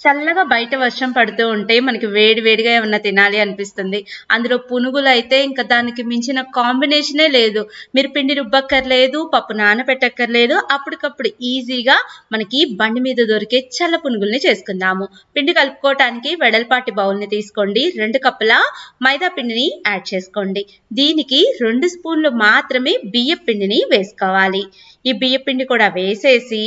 చల్లగా బయట వర్షం పడుతూ ఉంటే మనకి వేడి వేడిగా ఏమన్నా తినాలి అనిపిస్తుంది. అందులో పునుగులు అయితే ఇంకా దానికి మించిన కాంబినేషనే లేదు. మీరు పిండి రుబ్బక్కర్లేదు పప్పు నానబెట్టక్కర్లేదు అప్పటికప్పుడు ఈజీగా మనకి బండి మీద దొరికే చల్ల పునుగుల్ని చేసుకుందాము. పిండి కలుపుకోవటానికి వెడల్పాటి బౌల్ని తీసుకోండి. రెండు కప్పుల మైదా పిండిని యాడ్ చేసుకోండి. దీనికి రెండు స్పూన్లు మాత్రమే బియ్య పిండిని వేసుకోవాలి. ఈ బియ్య పిండి కూడా వేసేసి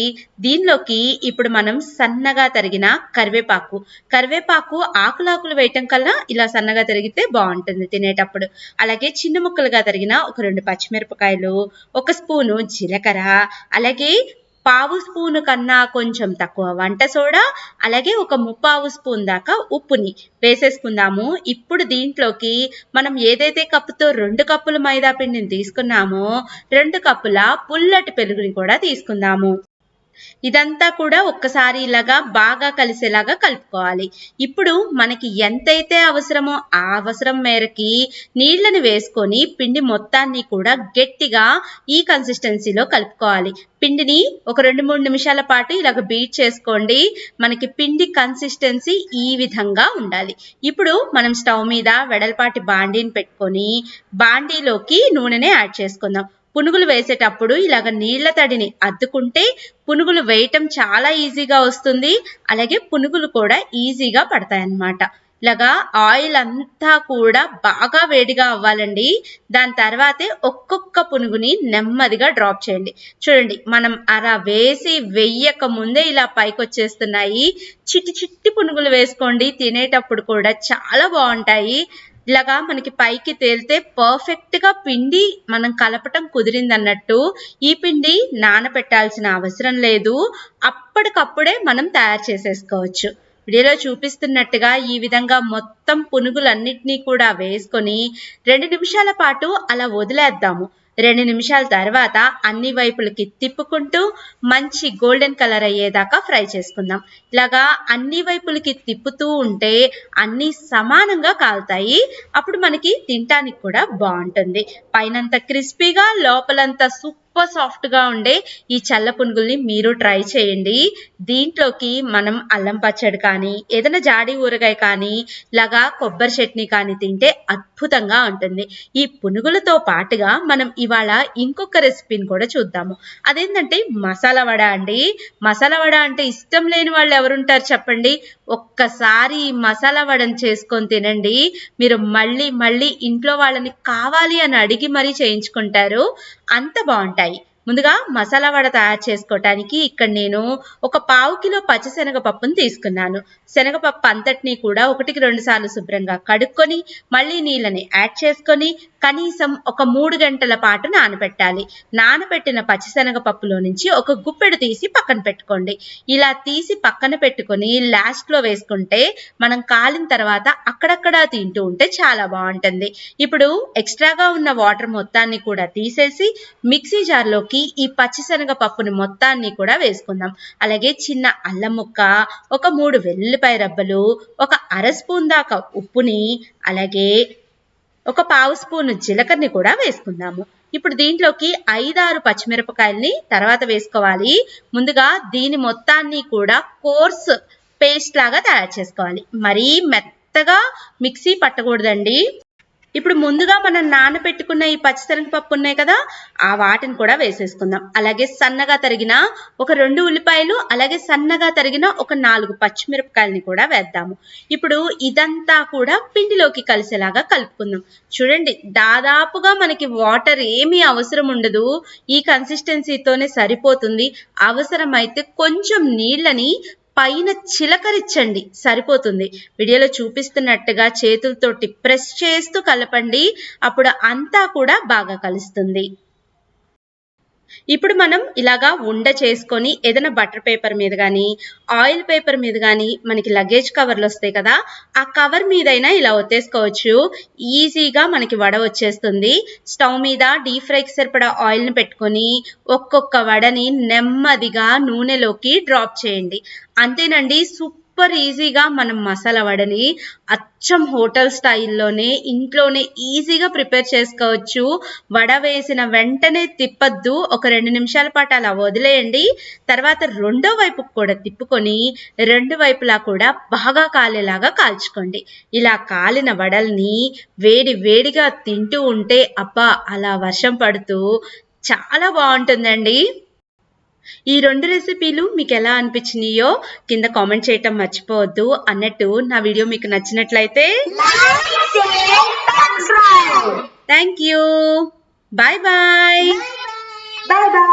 దీనిలోకి ఇప్పుడు మనం సన్నగా తరిగిన కరివేపాకు. కరివేపాకు ఆకులాకులు వేయటం కల్లా ఇలా సన్నగా తరిగితే బాగుంటుంది తినేటప్పుడు. అలాగే చిన్న ముక్కలుగా తరిగిన ఒక రెండు పచ్చిమిరపకాయలు ఒక స్పూను జీలకర్ర అలాగే పావు స్పూను కన్నా కొంచెం తక్కువ వంట సోడా అలాగే ఒక ముప్పావు స్పూన్ దాకా ఉప్పుని వేసేసుకుందాము. ఇప్పుడు దీంట్లోకి మనం ఏదైతే కప్పుతో రెండు కప్పుల మైదా పిండిని తీసుకున్నామో రెండు కప్పుల పుల్లటి పెరుగుని కూడా తీసుకుందాము. ఇదంతా కూడా ఒక్కసారి ఇలాగా బాగా కలిసేలాగా కలుపుకోవాలి. ఇప్పుడు మనకి ఎంతైతే అవసరమో ఆ అవసరం మేరకి నీళ్ళని వేసుకొని పిండి మొత్తాన్ని కూడా గట్టిగా ఈ కన్సిస్టెన్సీలో కలుపుకోవాలి. పిండిని ఒక రెండు మూడు నిమిషాల పాటు ఇలాగ బీట్ చేసుకోండి. మనకి పిండి కన్సిస్టెన్సీ ఈ విధంగా ఉండాలి. ఇప్పుడు మనం స్టవ్ మీద వెడల్పాటి బాండీని పెట్టుకొని బాండీలోకి నూనెని యాడ్ చేసుకుందాం. పునుగులు వేసేటప్పుడు ఇలాగ నీళ్ళ తడిని అద్దుకుంటే పునుగులు వేయటం చాలా ఈజీగా వస్తుంది. అలాగే పునుగులు కూడా ఈజీగా పడతాయి అన్నమాట ఇలాగా ఆయిల్ అంతా కూడా బాగా వేడిగా అవ్వాలండి. దాని తర్వాతే ఒక్కొక్క పునుగుని నెమ్మదిగా డ్రాప్ చేయండి. చూడండి మనం అలా వేసి వెయ్యక ముందే ఇలా పైకి వచ్చేస్తున్నాయి చిట్టి చిట్టి పునుగులు వేసుకోండి. తినేటప్పుడు కూడా చాలా బాగుంటాయి. ఇలాగా మనకి పైకి తేలితే పర్ఫెక్ట్గా పిండి మనం కలపటం కుదిరింది అన్నట్టు ఈ పిండి నానబెట్టాల్సిన అవసరం లేదు. అప్పటికప్పుడే మనం తయారు చేసేసుకోవచ్చు. వీడియోలో చూపిస్తున్నట్టుగా ఈ విధంగా మొత్తం పునుగులన్నిటినీ కూడా వేసుకొని రెండు నిమిషాల పాటు అలా వదిలేద్దాము. రెండు నిమిషాల తర్వాత అన్ని వైపులకి తిప్పుకుంటూ మంచి గోల్డెన్ కలర్ అయ్యేదాకా ఫ్రై చేసుకుందాం. ఇలాగా అన్ని వైపులకి తిప్పుతూ ఉంటే అన్ని సమానంగా కాలుతాయి. అప్పుడు మనకి తినటానికి కూడా బాగుంటుంది. పైనంత క్రిస్పీగా లోపలంతా సూపర్ సాఫ్ట్గా ఉండే ఈ చల్ల పునుగుల్ని మీరు ట్రై చేయండి. దీంట్లోకి మనం అల్లం పచ్చడి కానీ ఏదైనా జాడి ఊరగాయ కానీ లాగా కొబ్బరి చట్నీ కానీ తింటే అద్భుతంగా ఉంటుంది. ఈ పునుగులతో పాటుగా మనం ఇవాళ ఇంకొక రెసిపీని కూడా చూద్దాము. అదేంటంటే మసాలా వడ అండి. మసాలా వడ అంటే ఇష్టం లేని వాళ్ళు ఎవరుంటారు చెప్పండి? ఒక్కసారి ఈ మసాలా వడని చేసుకొని తినండి. మీరు మళ్ళీ మళ్ళీ ఇంట్లో వాళ్ళని కావాలి అని అడిగి మరీ చేయించుకుంటారు. అంత బాగుంటాయి. ముందుగా మసాలా వడ తయారు చేసుకోవటానికి ఇక్కడ నేను ఒక పావు కిలో పచ్చిశనగపప్పును తీసుకున్నాను. శనగపప్పు అంతటినీ కూడా ఒకటికి రెండు సార్లు శుభ్రంగా కడుక్కొని మళ్ళీ నీళ్ళని యాడ్ చేసుకొని కనీసం ఒక మూడు గంటల పాటు నానబెట్టాలి. నానబెట్టిన పచ్చిశనగపప్పులో నుంచి ఒక గుప్పెడు తీసి పక్కన పెట్టుకోండి. ఇలా తీసి పక్కన పెట్టుకొని లాస్ట్లో వేసుకుంటే మనం కాలిన తర్వాత అక్కడక్కడ తింటూ ఉంటే చాలా బాగుంటుంది. ఇప్పుడు ఎక్స్ట్రాగా ఉన్న వాటర్ మొత్తాన్ని కూడా తీసేసి మిక్సీ జార్లోకి ఈ పచ్చిశనగ పప్పుని మొత్తాన్ని కూడా వేసుకుందాం. అలాగే చిన్న అల్లం ముక్క ఒక మూడు వెల్లుల్లిపాయ రబ్బలు ఒక అర స్పూన్ దాకా ఉప్పుని అలాగే ఒక పావు స్పూన్ జీలకర్రని కూడా వేసుకుందాము. ఇప్పుడు దీంట్లోకి ఐదారు పచ్చిమిరపకాయల్ని తర్వాత వేసుకోవాలి. ముందుగా దీని మొత్తాన్ని కూడా కోర్స్ పేస్ట్ లాగా తయారు చేసుకోవాలి. మరీ మెత్తగా మిక్సీ పట్టకూడదండి. ఇప్పుడు ముందుగా మనం నానబెట్టుకున్న ఈ పచ్చిశనగపప్పు ఉన్నాయి కదా ఆ వాటిని కూడా వేసేసుకుందాం. అలాగే సన్నగా తరిగిన ఒక రెండు ఉల్లిపాయలు అలాగే సన్నగా తరిగిన ఒక నాలుగు పచ్చిమిరపకాయలని కూడా వేద్దాము. ఇప్పుడు ఇదంతా కూడా పిండిలోకి కలిసేలాగా కలుపుకుందాం. చూడండి దాదాపుగా మనకి వాటర్ ఏమీ అవసరం ఉండదు. ఈ కన్సిస్టెన్సీతోనే సరిపోతుంది. అవసరమైతే కొంచెం నీళ్ళని పైన చిలకరించండి సరిపోతుంది. వీడియోలో చూపిస్తున్నట్టుగా చేతులతోటి ప్రెస్ చేస్తూ కలపండి. అప్పుడు అంతా కూడా బాగా కలుస్తుంది. ఇప్పుడు మనం ఇలాగా ఉండ చేసుకొని ఏదైనా బటర్ పేపర్ మీద కానీ ఆయిల్ పేపర్ మీద కానీ మనకి లగేజ్ కవర్లు వస్తాయి కదా ఆ కవర్ మీదైనా ఇలా ఒత్తేసుకోవచ్చు. ఈజీగా మనకి వడ వచ్చేస్తుంది. స్టవ్ మీద డీప్ ఫ్రైకి సరిపడా ఆయిల్ని పెట్టుకొని ఒక్కొక్క వడని నెమ్మదిగా నూనెలోకి డ్రాప్ చేయండి. అంతేనండి సూపర్ సూపర్ ఈజీగా మనం మసాలా వడని అచ్చం హోటల్ స్టైల్లోనే ఇంట్లోనే ఈజీగా ప్రిపేర్ చేసుకోవచ్చు. వడ వేసిన వెంటనే తిప్పద్దు. ఒక రెండు నిమిషాల పాటు అలా వదిలేయండి. తర్వాత రెండో వైపుకు కూడా తిప్పుకొని రెండు వైపులా కూడా బాగా కాలేలాగా కాల్చుకోండి. ఇలా కాలిన వడల్ని వేడి వేడిగా తింటూ ఉంటే అబ్బా అలా వర్షం పడుతూ చాలా బాగుంటుందండి. ఈ రెండు రెసిపీలు మీకు ఎలా అనిపించినాయో కింద కామెంట్ చేయటం మర్చిపోవద్దు అన్నట్టు నా వీడియో మీకు నచ్చినట్లయితే. Thank you bye bye Bye bye.